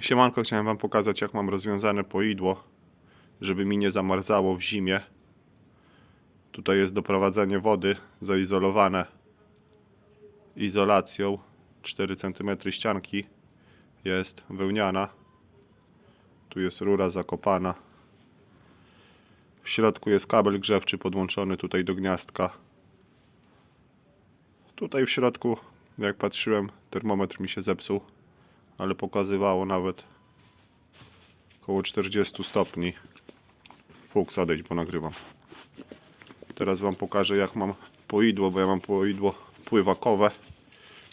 Siemanko, chciałem wam pokazać jak mam rozwiązane poidło, żeby mi nie zamarzało w zimie. Tutaj jest doprowadzenie wody zaizolowane izolacją 4 cm ścianki jest wełniana. Tu jest rura zakopana. W środku jest kabel grzewczy podłączony tutaj do gniazdka. Tutaj w środku, jak patrzyłem, termometr mi się zepsuł, ale pokazywało nawet około 40 stopni. Fuks, odejdź, bo nagrywam. Teraz Wam pokażę, jak mam poidło, bo ja mam poidło pływakowe,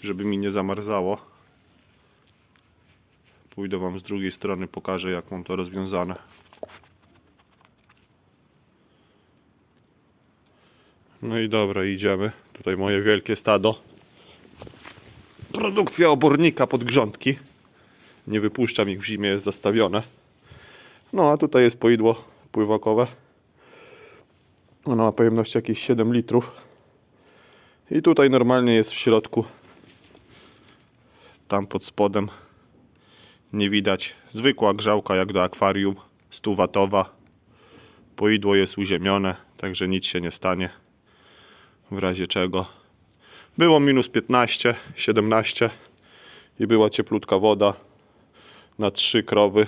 żeby mi nie zamarzało. Pójdę Wam z drugiej strony, pokażę, jak mam to rozwiązane. No i dobra, idziemy. Tutaj moje wielkie stado. Produkcja obornika pod grządki. Nie wypuszczam ich w zimie, jest zastawione. No a tutaj jest poidło pływakowe. Ono ma pojemność jakieś 7 litrów. I tutaj normalnie jest w środku. Tam pod spodem nie widać. Zwykła grzałka jak do akwarium. 100 watowa. Poidło jest uziemione, także nic się nie stanie. W razie czego. Było minus 15, 17 i była cieplutka woda na trzy krowy.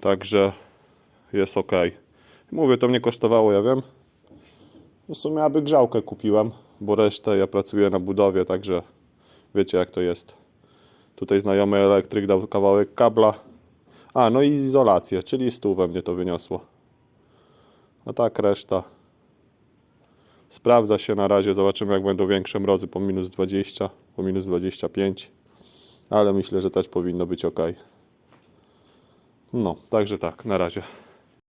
Także jest ok. Mówię, to mnie kosztowało, ja wiem. W sumie aby grzałkę kupiłem, bo resztę ja pracuję na budowie, także wiecie jak to jest. Tutaj znajomy elektryk dał kawałek kabla. A, no i izolację, czyli stówę mnie to wyniosło. A tak reszta. Sprawdza się na razie, zobaczymy jak będą większe mrozy po minus 20, po minus 25. Ale myślę, że też powinno być ok. No, także tak, na razie.